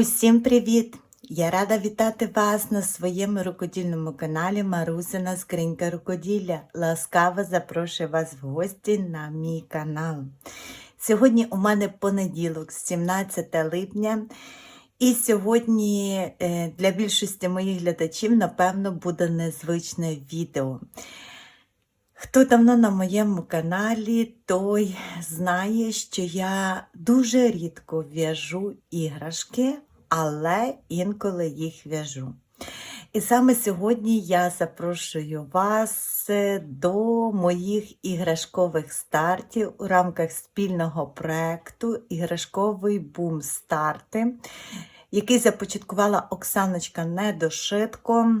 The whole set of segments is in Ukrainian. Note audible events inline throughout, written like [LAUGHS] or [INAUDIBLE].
Усім привіт! Я рада вітати вас на своєму рукодільному каналі Марусина Скринька Рукоділля. Ласкаво запрошую вас в гості на мій канал. Сьогодні у мене понеділок, 17 липня. І сьогодні е, для більшості моїх глядачів, напевно, буде незвичне відео. Хто давно на моєму каналі, той знає, що я дуже рідко в'яжу іграшки, але інколи їх в'яжу. І саме сьогодні я запрошую вас е, до моїх іграшкових стартів у рамках спільного проекту Іграшковий бум старти, який започаткувала Оксаночка Недошитко.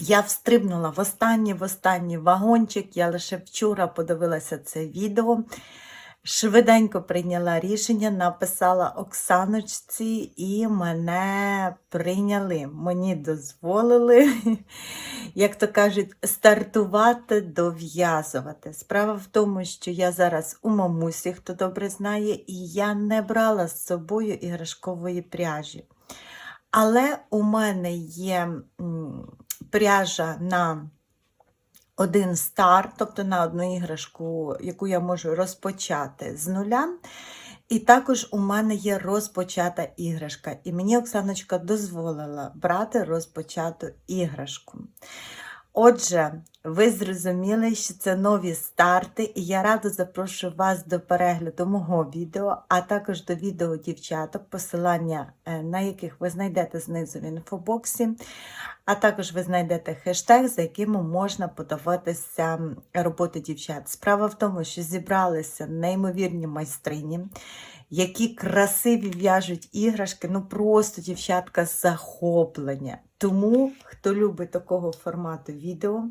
Я встрибнула в останній в останній вагончик. Я лише вчора подивилася це відео. Швиденько прийняла рішення, написала Оксаночці, і мене прийняли. Мені дозволили, [LAUGHS] як то кажуть, стартувати, дов'язувати. Справа в тому, що я зараз у мамусі, хто добре знає, і я не брала з собою іграшкової пряжі. Але у мене є пряжа на один старт, тобто на одну іграшку, яку я можу розпочати з нуля. І також у мене є розпочата іграшка. І мені Оксаночка дозволила брати розпочату іграшку. Отже, ви зрозуміли, що це нові старти, і я радо запрошую вас до перегляду мого відео, а також до відео дівчаток, посилання е, на яких ви знайдете знизу в інфобоксі. А також ви знайдете хештег, за яким можна подаватися роботи дівчат. Справа в тому, що зібралися неймовірні майстрині, які красиві в'яжуть іграшки, ну просто дівчатка захоплення. Тому, хто любить такого формату відео,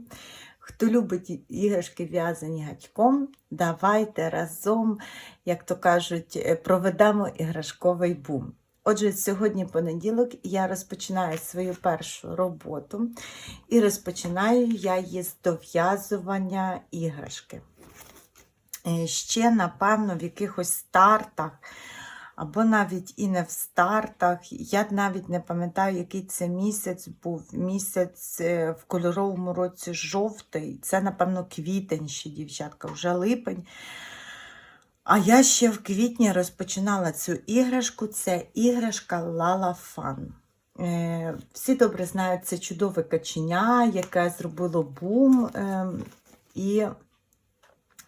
хто любить іграшки в'язані гачком, давайте разом, як то кажуть, е, проведемо іграшковий бум. Отже, сьогодні понеділок я розпочинаю свою першу роботу і розпочинаю я її з дов'язування іграшки. Е, Ще, напевно, в якихось стартах, або навіть і не в стартах. Я навіть не пам'ятаю, який це місяць був. Місяць е, в кольоровому році жовтий. Це, напевно, квітень ще, дівчатка, вже липень. А я ще в квітні розпочинала цю іграшку. Це іграшка Лала Фан. Е, Всі добре знають це чудове каченя, яке зробило бум. Е, І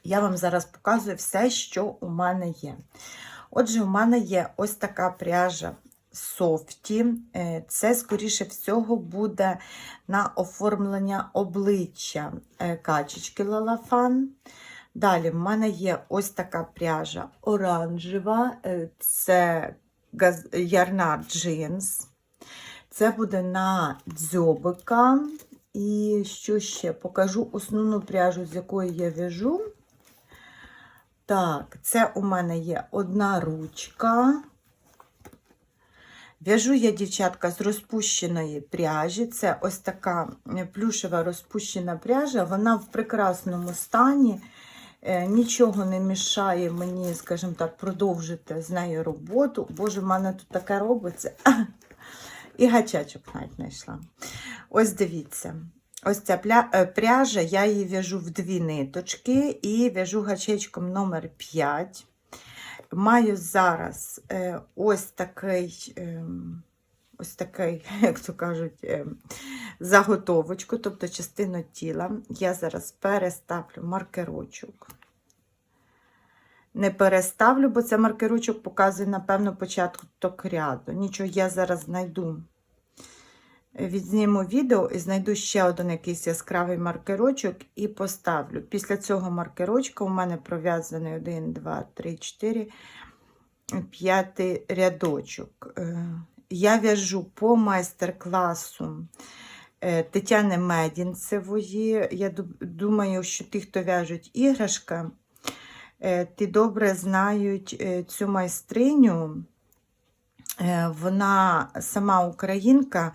я вам зараз показую все, що у мене є. Отже, у мене є ось така пряжа софті. Е, Це, скоріше всього, буде на оформлення обличчя е, качечки Лалафан. Далі в мене є ось така пряжа оранжева, е, це ярна джинс. Це буде на дзьобика. І що ще? Покажу основну пряжу, з якої я в'яжу. Так, це у мене є одна ручка. В'яжу я, дівчатка, з розпущеної пряжі. Це ось така плюшева розпущена пряжа. Вона в прекрасному стані. Е, Нічого не мішає мені, скажімо так, продовжити з нею роботу. Боже, в мене тут таке робиться. [LAUGHS] І гачачок навіть знайшла. Ось дивіться. Ось ця е, пряжа, я її в'яжу в дві ниточки і в'яжу гачечком номер 5. Маю зараз е, ось такий, ем, ось такий, [LAUGHS] як то кажуть, ем, заготовочку, тобто частину тіла. Я зараз переставлю маркерочок. Не переставлю, бо це маркерочок показує, напевно, початок ряду. Нічого, я зараз знайду. Відзніму відео і знайду ще один якийсь яскравий маркерочок і поставлю. Після цього маркерочка у мене пров'язаний 1, 2, 3, 4, 5 рядочок. Е, Я в'яжу по майстер-класу е, Тетяни Медінцевої. Я думаю, що ті, хто в'яжуть іграшка, е, ті добре знають цю майстриню. Вона сама українка.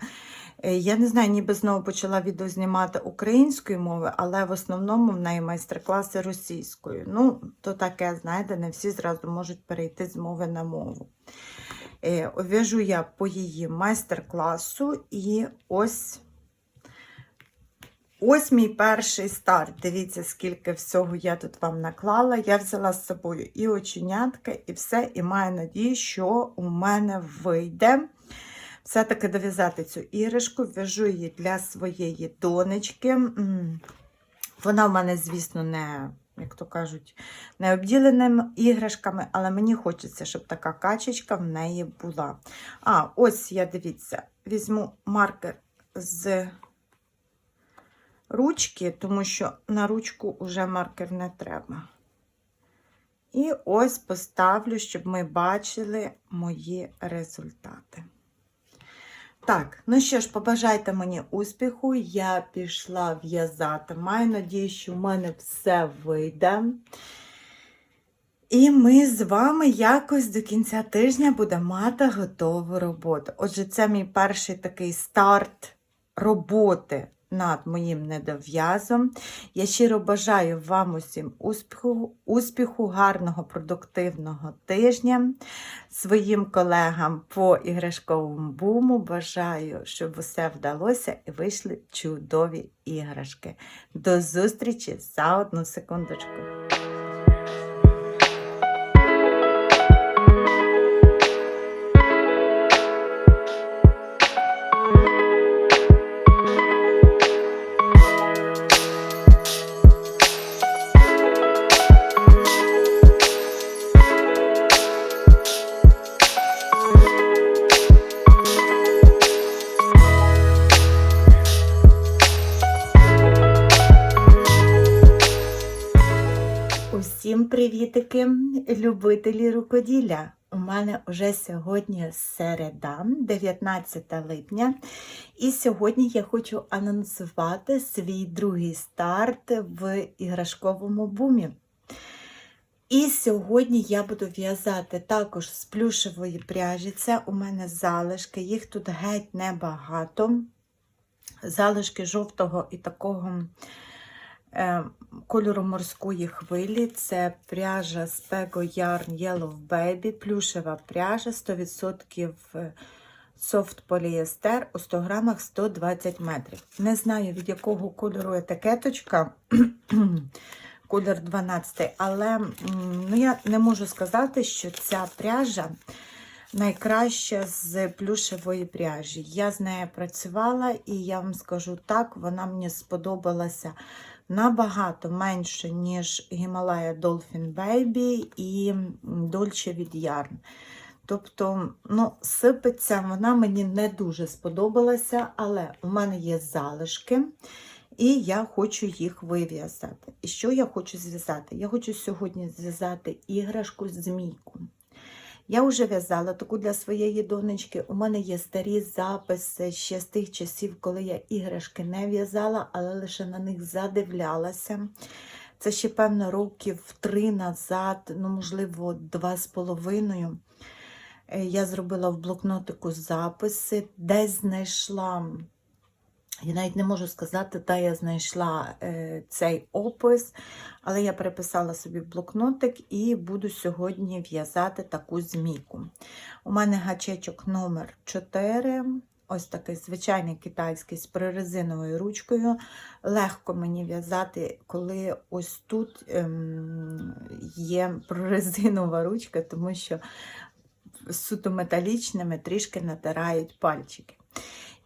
Е, Я не знаю, ніби знову почала відео знімати українською мовою, але в основному в неї майстер-класи російською. Ну, то таке, знаєте, не всі зразу можуть перейти з мови на мову. Е, В'яжу я по її майстер-класу і ось. Ось мій перший старт. Дивіться, скільки всього я тут вам наклала. Я взяла з собою і оченятка, і все, і маю надію, що у мене вийде все-таки дов'язати цю іграшку, в'яжу її для своєї донечки. Вона в мене, звісно, не, як то кажуть, не обділена іграшками, але мені хочеться, щоб така качечка в неї була. А, ось я дивіться, візьму маркер з ручки, тому що на ручку вже маркер не треба. І ось поставлю, щоб ми бачили мої результати. Так, ну що ж, побажайте мені успіху. Я пішла в'язати. Маю надію, що в мене все вийде. І ми з вами якось до кінця тижня будемо мати готову роботу. Отже, це мій перший такий старт роботи над моїм недов'язом. Я щиро бажаю вам усім успіху, успіху, гарного, продуктивного тижня. Своїм колегам по іграшковому буму бажаю, щоб усе вдалося і вийшли чудові іграшки. До зустрічі за одну секундочку. Любителі рукоділля! У мене вже сьогодні середа, 19 липня, і сьогодні я хочу анонсувати свій другий старт в іграшковому бумі. І сьогодні я буду в'язати також з плюшевої пряжі. Це у мене залишки, їх тут геть небагато. Залишки жовтого і такого кольору морської хвилі. Це пряжа Spego Yarn Yellow Baby, плюшева пряжа 100% софт поліестер у 100 грамах 120 метрів. Не знаю, від якого кольору етикеточка. [CLEARS THROAT] Колір 12, але ну, я не можу сказати, що ця пряжа найкраща з плюшевої пряжі. Я з нею працювала, і я вам скажу так, вона мені сподобалася набагато менше, ніж Himalaya Dolphin Baby і Dolce від Yarn. Тобто, ну, сипеться, вона мені не дуже сподобалася, але у мене є залишки. І я хочу їх вив'язати. І що я хочу зв'язати? Я хочу сьогодні зв'язати іграшку змійку. Я вже в'язала таку для своєї донечки. У мене є старі записи ще з тих часів, коли я іграшки не в'язала, але лише на них задивлялася. Це ще, певно, років три назад, ну, можливо, два з половиною. Е, Я зробила в блокнотику записи, десь знайшла. Я навіть не можу сказати, де я знайшла е, цей опис, але я переписала собі блокнотик і буду сьогодні в'язати таку змійку. У мене гачечок номер 4 ось такий звичайний китайський з прорезиновою ручкою. Легко мені в'язати, коли ось тут ем, є прорезинова ручка, тому що суто металічними трішки натирають пальчики.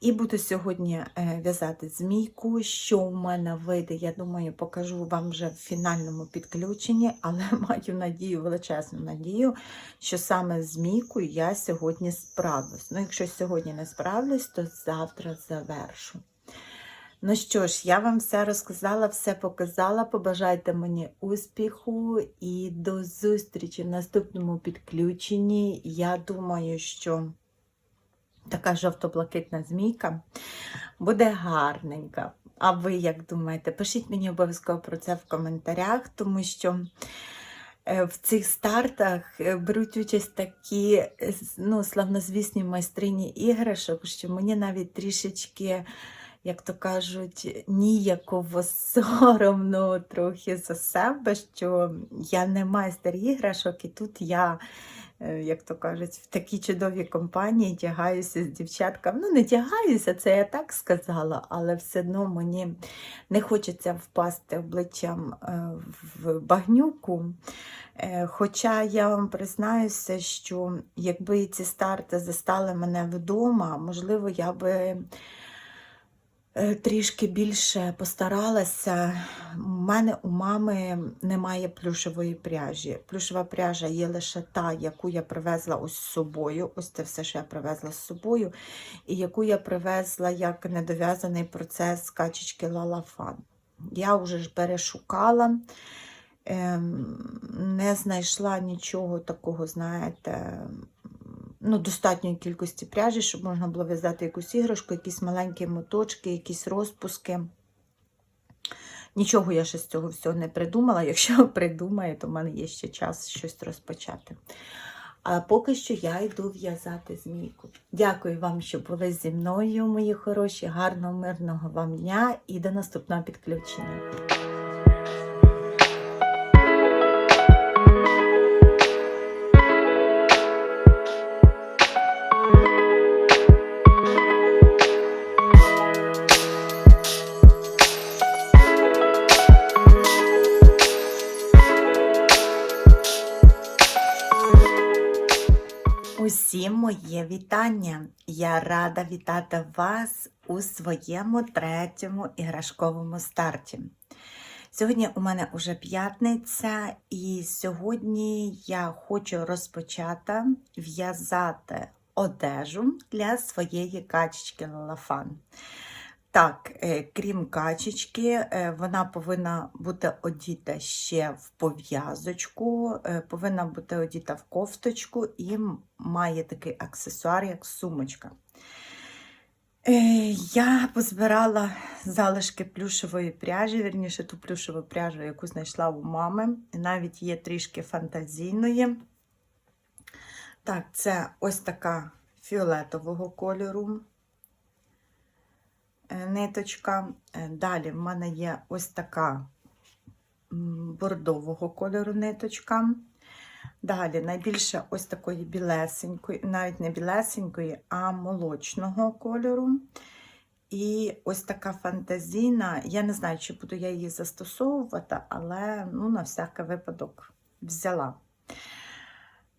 І буду сьогодні е, в'язати змійку. Що у мене вийде, я думаю, покажу вам вже в фінальному підключенні, [LAUGHS] але маю надію, величезну надію, що саме з змійкою я сьогодні справлюсь. Ну, якщо сьогодні не справлюсь, то завтра завершу. Ну що ж, я вам все розказала, все показала. Побажайте мені успіху і до зустрічі в наступному підключенні. Я думаю, що така жовто-блакитна змійка буде гарненька. А ви як думаєте? Пишіть мені обов'язково про це в коментарях, тому що е, в цих стартах е, беруть участь такі е, ну, славнозвісні майстрині іграшок, що мені навіть трішечки, як то кажуть, ніяково соромно трохи за себе, що я не майстер іграшок, і тут я як то кажуть, в такій чудовій компанії тягаюся з дівчатками. Ну, не тягаюся, це я так сказала, але все одно мені не хочеться впасти обличчям е, в багнюку. Е, Хоча я вам признаюся, що якби ці старти застали мене вдома, можливо, я би е, трішки більше постаралася. У мене у мами немає плюшевої пряжі. Плюшева пряжа є лише та, яку я привезла ось з собою. Ось це все, що я привезла з собою, і яку я привезла як недов'язаний процес качечки Лалафан. Я вже ж перешукала ем, не знайшла нічого такого, знаєте, ну, достатньої кількості пряжі, щоб можна було в'язати якусь іграшку, якісь маленькі моточки, якісь розпуски. Нічого я ще з цього всього не придумала. [LAUGHS] Якщо придумаю, то в мене є ще час щось розпочати. А поки що я йду в'язати змійку. Дякую вам, що були зі мною, мої хороші. Гарного, мирного вам дня і до наступного підключення. Моє вітання! Я рада вітати вас у своєму третьому іграшковому старті. Сьогодні у мене уже п'ятниця, і сьогодні я хочу розпочати в'язати одежу для своєї качечки Лалафан. Так, е, крім качечки, е, вона повинна бути одіта ще в пов'язочку, е, повинна бути одіта в кофточку і має такий аксесуар, як сумочка. Я позбирала залишки плюшевої пряжі, вірніше ту плюшеву пряжу, яку знайшла у мами. Навіть є трішки фантазійної. Так, це ось така фіолетового кольору ниточка. Е, Далі в мене є ось така бордового кольору ниточка. Далі найбільше ось такої білесенької, навіть не білесенької, а молочного кольору. І ось така фантазійна. Я не знаю, чи буду я її застосовувати, але ну, на всякий випадок взяла.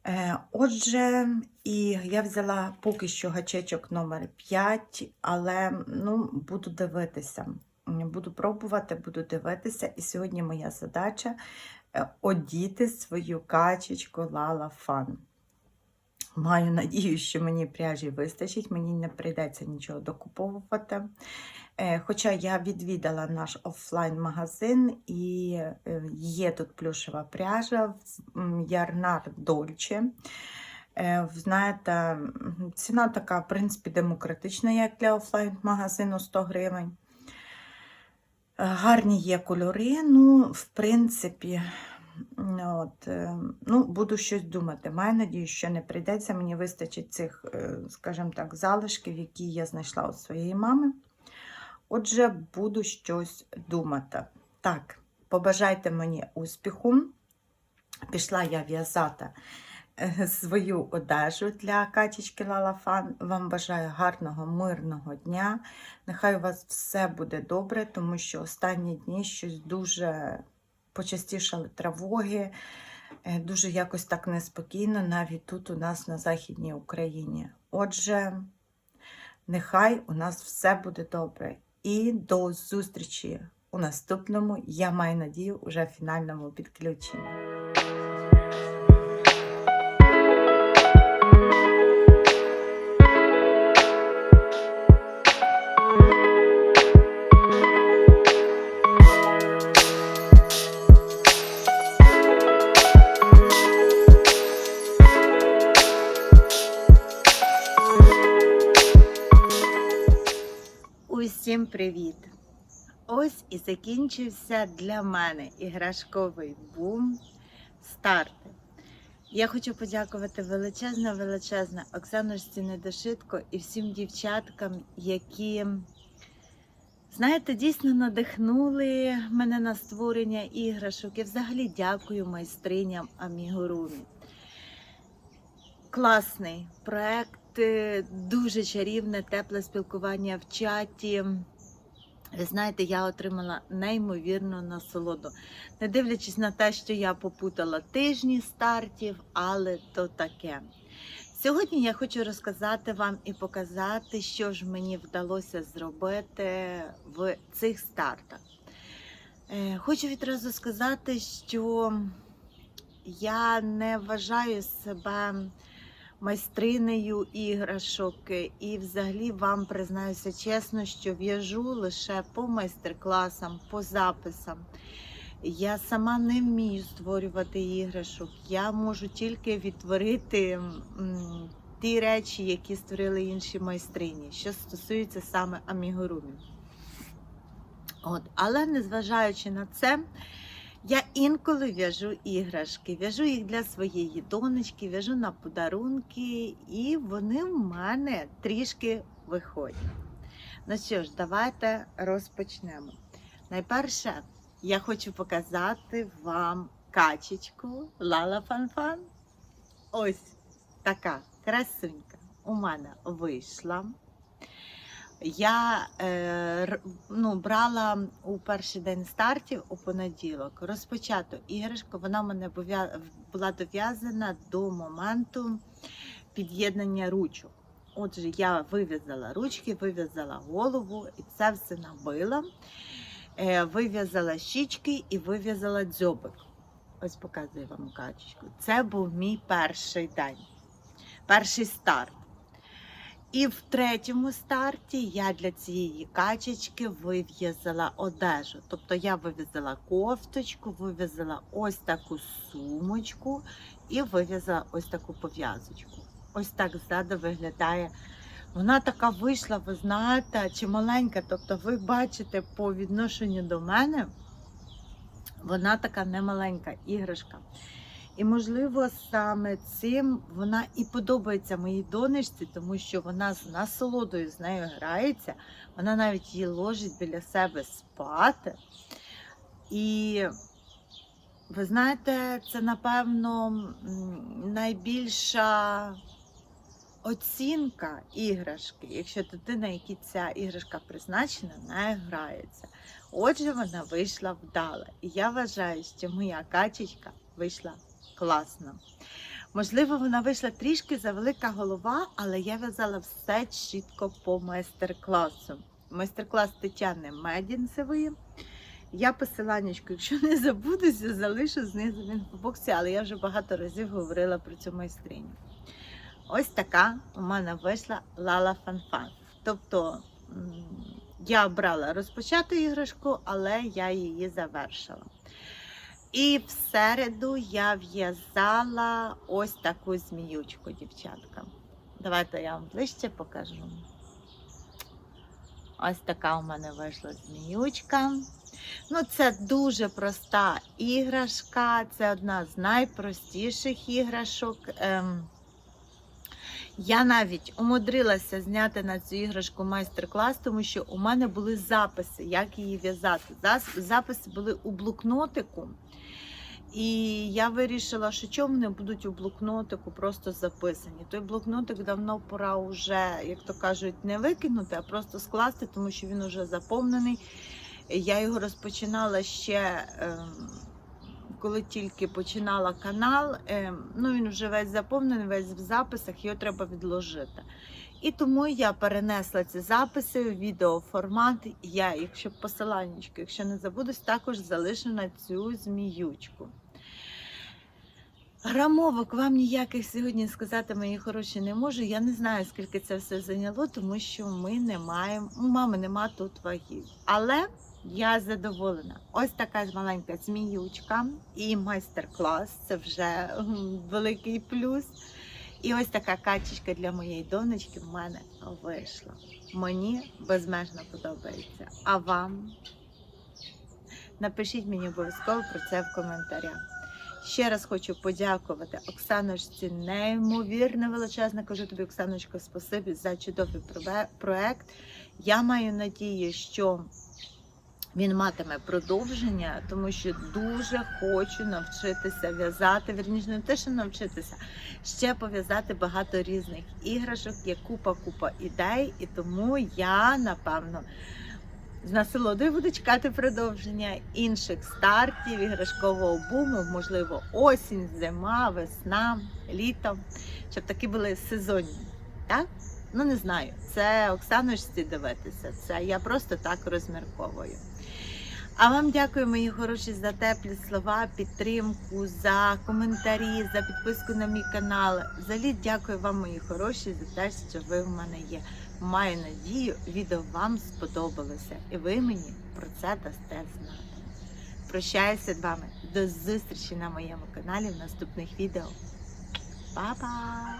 Е, Отже, і я взяла поки що гачечок номер 5, але ну, буду дивитися. Буду пробувати, буду дивитися. І сьогодні моя задача е, одіти свою качечку Лала Фан. Маю надію, що мені пряжі вистачить, мені не прийдеться нічого докуповувати. Е, Хоча я відвідала наш офлайн-магазин і е, є тут плюшева пряжа, Ярнар Дольче. Е, Знаєте, ціна така, в принципі, демократична, як для офлайн-магазину 100 гривень. Гарні є кольори, ну, в принципі, от, е, ну, буду щось думати. Маю надію, що не прийдеться. Мені вистачить цих, е, скажімо так, залишків, які я знайшла у своєї мами. Отже, буду щось думати. Так, побажайте мені успіху. Пішла я в'язати е, свою одежу для качечки Лалафан. Вам бажаю гарного, мирного дня. Нехай у вас все буде добре, тому що останні дні щось дуже почастішали тривоги, е, дуже якось так неспокійно, навіть тут у нас на Західній Україні. Отже, нехай у нас все буде добре. І до зустрічі у наступному, я маю надію, уже фінальному підключенні. Усім привіт! Ось і закінчився для мене іграшковий бум старти. Я хочу подякувати величезно, величезно Оксаночці Недошитко і всім дівчаткам, які, знаєте, дійсно надихнули мене на створення іграшок. І взагалі дякую майстриням Амігурумі. класний проект, дуже чарівне, тепле спілкування в чаті. Ви знаєте, я отримала неймовірну насолоду. Не дивлячись на те, що я попутала тижні стартів, але то таке. Сьогодні я хочу розказати вам і показати, що ж мені вдалося зробити в цих стартах. Е, Хочу відразу сказати, що я не вважаю себе майстринею іграшок, і взагалі вам признаюся чесно, що в'яжу лише по майстер-класам, по записам. Я сама не вмію створювати іграшок. Я можу тільки відтворити ті речі, які створили інші майстрині, що стосується саме амігурумі. От, але незважаючи на це, я інколи в'яжу іграшки, в'яжу їх для своєї донечки, в'яжу на подарунки, і вони в мене трішки виходять. Ну що ж, давайте розпочнемо. Найперше, я хочу показати вам качечку Лала Фанфан. Ось така красунька у мене вийшла. Я е, ну, брала у перший день стартів у понеділок розпочату іграшку. Вона мене була дов'язана до моменту під'єднання ручок. Отже, я вив'язала ручки, вив'язала голову і це все набила. Е, вив'язала щічки і вив'язала дзьобик. Ось показую вам качечку. Це був мій перший день, перший старт. І в третьому старті я для цієї качечки вив'язала одежу. Тобто я вив'язала кофточку, вив'язала ось таку сумочку і вив'язала ось таку пов'язочку. Ось так ззаду виглядає. Вона така вийшла, ви знаєте, чи маленька. Тобто, ви бачите по відношенню до мене, вона така немаленька іграшка. І, можливо, саме цим вона і подобається моїй донечці, тому що вона з насолодою з нею грається, вона навіть її ложить біля себе спати. І ви знаєте, це, напевно, найбільша оцінка іграшки, якщо дитина, якій ця іграшка призначена, не грається. Отже, вона вийшла вдала. І я вважаю, що моя качечка вийшла класно. Можливо, вона вийшла трішки завелика голова, але я в'язала все чітко по майстер-класу. Майстер-клас Тетяни Медінцевої. Я посиланнячку, якщо не забудуся, залишу знизу в інфобоксі, але я вже багато разів говорила про цю майстриню. Ось така у мене вийшла Лала Фанфан. Тобто я брала розпочату іграшку, але я її завершила. І в середу я в'язала ось таку зміючку, дівчатка. Давайте я вам ближче покажу. Ось така у мене вийшла зміючка. Ну, це дуже проста іграшка, це одна з найпростіших іграшок. Ем, я навіть умудрилася зняти на цю іграшку майстер-клас, тому що у мене були записи, як її в'язати. Записи були у блокнотику. І я вирішила, що чому вони будуть у блокнотику просто записані. Той блокнотик давно пора вже, як то кажуть, не викинути, а просто скласти, тому що він вже заповнений. Я його розпочинала ще. ем, коли тільки починала канал, ем, ну він вже весь заповнений, весь в записах, його треба відложити. І тому я перенесла ці записи у відеоформат. Я, якщо посиланнячко, якщо не забудусь, також залишу на цю зміючку. Грамовок вам ніяких сьогодні сказати, мої хороші, не можу. Я не знаю, скільки це все зайняло, тому що ми не маємо, у мами нема тут вагів. Але я задоволена. Ось така маленька зміючка і майстер-клас це вже великий плюс. І ось така качечка для моєї донечки в мене вийшла. Мені безмежно подобається. А вам? Напишіть мені обов'язково про це в коментарях. Ще раз хочу подякувати Оксаночці, неймовірно величезне. Кажу тобі, Оксаночко, спасибі за чудовий проект. Я маю надію, що він матиме продовження, тому що дуже хочу навчитися в'язати, верніше не те, що навчитися, ще пов'язати багато різних іграшок, є купа-купа ідей, і тому я напевно з насолодою буду чекати продовження інших стартів, іграшкового буму, можливо, осінь, зима, весна, літо, щоб такі були сезонні. Так? Ну не знаю. Це Оксаночці дивитися. Це я просто так розмірковую. А вам дякую, мої хороші, за теплі слова, підтримку, за коментарі, за підписку на мій канал. Взагалі дякую вам, мої хороші, за те, що ви в мене є. Маю надію, відео вам сподобалося, і ви мені про це дасте знати. Прощаюся з вами. До зустрічі на моєму каналі в наступних відео. Па-па!